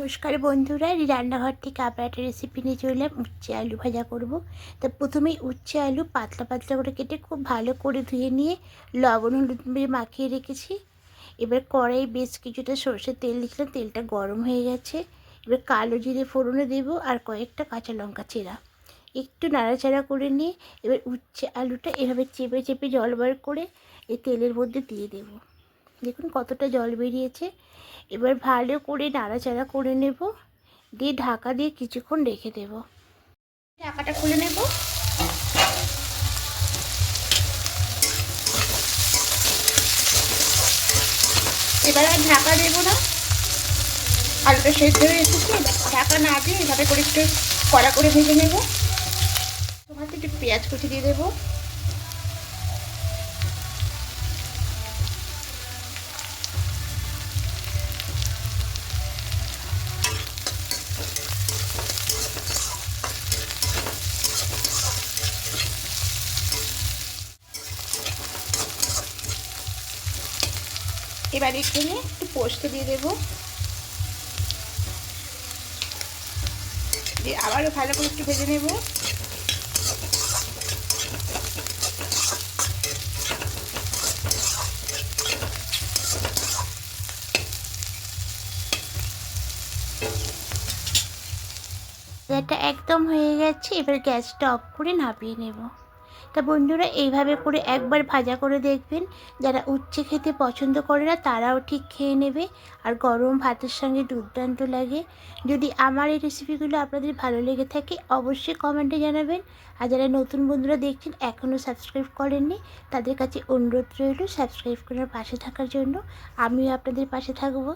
নমস্কার বন্ধুরা, এই রান্নাঘর থেকে আবার একটা রেসিপি নিয়ে চলে এলাম। উচ্ছে আলু ভাজা করব। তো প্রথমেই উচ্ছে আলু পাতলা পাতলা করে কেটে খুব ভালো করে ধুয়ে নিয়ে লবণ হলুদ মাখিয়ে রেখেছি। এবার কড়াই বেশ কিছুটা সর্ষের তেল দিয়েছিলাম, তেলটা গরম হয়ে গেছে। এবার কালো জিরে ফোড়নে দেবো আর কয়েকটা কাঁচা লঙ্কা চেরা। একটু নাড়াচাড়া করে নিয়ে এবার উচ্ছে আলুটা এভাবে চেপে চেপে জল বার করে এই তেলের মধ্যে দিয়ে দেবো। দেখুন কতটা জল বেরিয়েছে। এবার ভালো করে নাড়াচাড়া করে নেব। দিয়ে ঢাকা দিয়ে কিছুক্ষণ রেখে দেব। ঢাকাটা খুলে নেব। এবার আর ঢাকা দেব না। আলুটা সেদ্ধ হয়ে এসেছে। ঢাকা না দিয়ে এভাবে করে একটু কড়া করে ভেজে নেব। তোমার একটু পেঁয়াজ কুচি দিয়ে দেবো। এবার এখানে একটু পোস্ত দিয়ে দেবো। দিয়ে আবারও ভালো করে একটু ভেজে নেব। এটা একদম হয়ে গেছে, এবার গ্যাসটা অফ করে নামিয়ে নেব। তা বন্ধুরা এইভাবে করে একবার ভাজা করে দেখবেন। যারা উচ্ছে খেতে পছন্দ করে না, তারাও ঠিক খেয়ে নেবে। আর গরম ভাতের সঙ্গে দুর্দান্ত লাগে। যদি আমার এই রেসিপিগুলো আপনাদের ভালো লেগে থাকে, অবশ্যই কমেন্টে জানাবেন। আর যারা নতুন বন্ধুরা দেখছেন এখনও সাবস্ক্রাইব করেননি, তাদের কাছে অনুরোধ রইল সাবস্ক্রাইব করার পাশে থাকার জন্য। আমিও আপনাদের পাশে থাকব।